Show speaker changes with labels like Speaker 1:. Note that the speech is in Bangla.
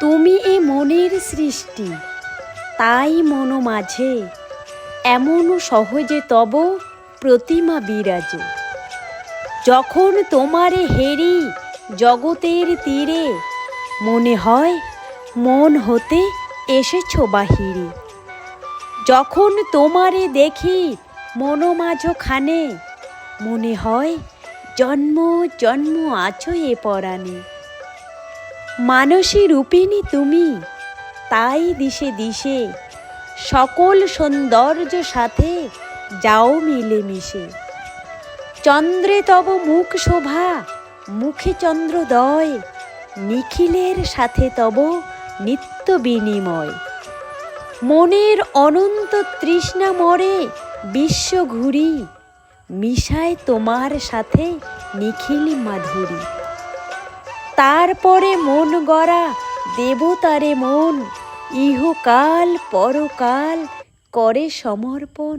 Speaker 1: তুমি এ মনের সৃষ্টি, তাই মন মাঝে এমন সহজে তব প্রতিমা বিরাজ। যখন তোমারে হেরি জগতের তীরে, মনে হয় মন হতে এসেছ বাহিরে। যখন তোমারে দেখি মনোমাঝখানে, মনে হয় জন্ম জন্ম আছো এ পরাণে। মানসী রূপিণী তুমি। তাই দিশে দিশে সকল সৌন্দর্য সাথে যাও মিলে মিশে চন্দ্রে তব মুখ শোভা, মুখে চন্দ্রদয় নিখিলের সাথে তব নিত্য বিনিময়। মনের অনন্ত তৃষ্ণা মরে বিশ্ব ঘুরি, মিশায় তোমার সাথে নিখিল মাধুরী। তারপরে মন গড়া দেবতারে মন। ইহকাল পরকাল করে সমর্পণ।